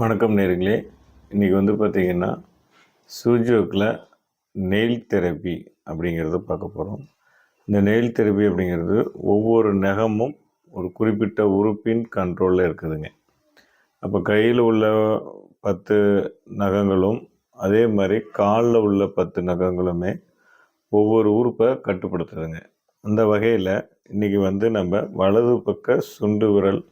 வணக்கம் நேர்களே. இன்றைக்கி வந்து பார்த்திங்கன்னா சூஜோக்கில் நெயில் தெரப்பி அப்படிங்கிறத பார்க்க போகிறோம் இந்த நெயில் தெரப்பி அப்படிங்கிறது ஒவ்வொரு நகமும் ஒரு குறிப்பிட்ட உறுப்பின் கண்ட்ரோலில் இருக்குதுங்க. அப்போ கையில் உள்ள பத்து நகங்களும் அதே மாதிரி காலில் உள்ள பத்து நகங்களுமே ஒவ்வொரு உறுப்பை கட்டுப்படுத்துதுங்க. அந்த வகையில் இன்றைக்கி வந்து நம்ம வலது பக்க சுண்டு விரல்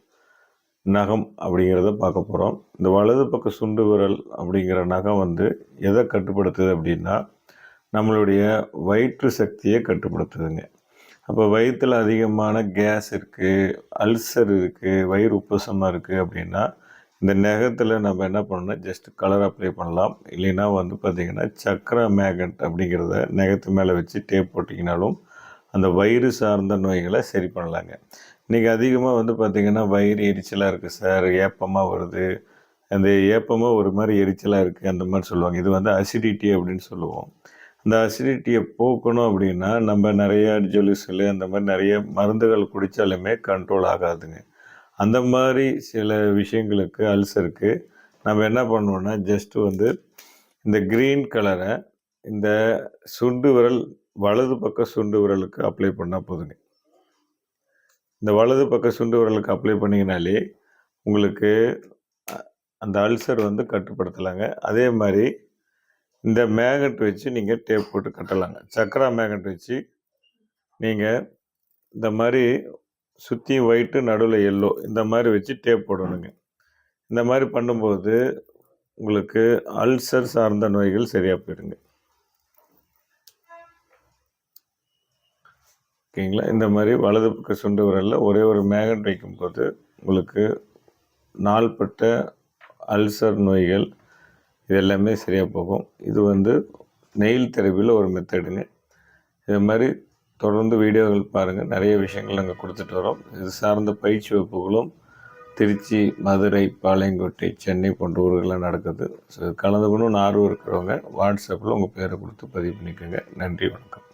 நகம் அப்படிங்கிறத பார்க்க போகிறோம் இந்த வலது பக்க சுண்டு விரல் அப்படிங்கிற நகம் வந்து எதை கட்டுப்படுத்துது அப்படின்னா நம்மளுடைய வயிற்று சக்தியை கட்டுப்படுத்துதுங்க. அப்போ வயிற்றில் அதிகமான கேஸ் இருக்குது அல்சர் இருக்குது வயிறு உப்பசமாக இருக்குது அப்படின்னா இந்த நகத்தில் நம்ம என்ன பண்ணணும்? ஜஸ்ட் கலர் அப்ளை பண்ணலாம். இல்லைன்னா வந்து பார்த்திங்கன்னா சக்கர மேகட் அப்படிங்கிறத நகத்து மேலே வச்சு டேப் போட்டிங்கனாலும் அந்த வயிறு சார்ந்த நோய்களை சரி பண்ணலாங்க. இன்றைக்கி அதிகமாக வந்து பார்த்திங்கன்னா வயிறு எரிச்சலாக இருக்குது சார். ஏப்பமாக வருது. அந்த ஏப்பமாக ஒரு மாதிரி எரிச்சலாக இருக்குது அந்த மாதிரி சொல்லுவாங்க. இது வந்து அசிடிட்டி அப்படின்னு சொல்லுவோம். அந்த அசிடிட்டியை போக்கணும் அப்படின்னா நம்ம நிறையா ஜொலிசல் அந்த மாதிரி நிறைய மருந்துகள் குடித்தாலுமே கண்ட்ரோல் ஆகாதுங்க. அந்த மாதிரி சில விஷயங்களுக்கு அல்சருக்கு நம்ம என்ன பண்ணுவோம்னா ஜஸ்ட்டு வந்து இந்த க்ரீன் கலரை இந்த சுண்டு விரல் வலது பக்க சுண்டு விரலுக்கு அப்ளை பண்ணால் போதுங்க. இந்த வலது பக்க சுண்டு விரலுக்கு அப்ளை பண்ணிங்கனாலே உங்களுக்கு அந்த அல்சர் வந்து கட்டுப்படுத்தலாங்க. அதே மாதிரி இந்த மேகட் வச்சு நீங்கள் டேப் போட்டு கட்டலாங்க. சக்கரா மேகட் வச்சு நீங்கள் இந்த மாதிரி சுற்றியும் ஒயிட்டு நடுவில் எல்லோ இந்த மாதிரி வச்சு டேப் போடணுங்க. இந்த மாதிரி பண்ணும்போது உங்களுக்கு அல்சர் சார்ந்த நோய்கள் சரியாக போயிடுங்க. ஓகேங்களா இந்த மாதிரி வலது பக்க சுண்டு விரலில் ஒரே ஒரு மேகட் வைக்கும்போது உங்களுக்கு நாள்பட்ட அல்சர் நோய்கள் இது எல்லாமே சரியாக போகும். இது வந்து நெயில் தெரப்பியில் ஒரு மெத்தடுங்க. இது மாதிரி தொடர்ந்து வீடியோகள் பாருங்கள் நிறைய விஷயங்கள் நாங்கள் கொடுத்துட்டு வரோம். இது சார்ந்த பயிற்சி வகுப்புகளும் திருச்சி மதுரை பாளையங்கோட்டை சென்னை போன்ற ஊர்களில் நடக்குது. ஸோ கலந்துக்கணும்னு ஆர்வம் இருக்கிறவங்க வாட்ஸ்அப்பில் உங்கள் பேரை கொடுத்து பதிவு பண்ணிக்கோங்க. நன்றி வணக்கம்.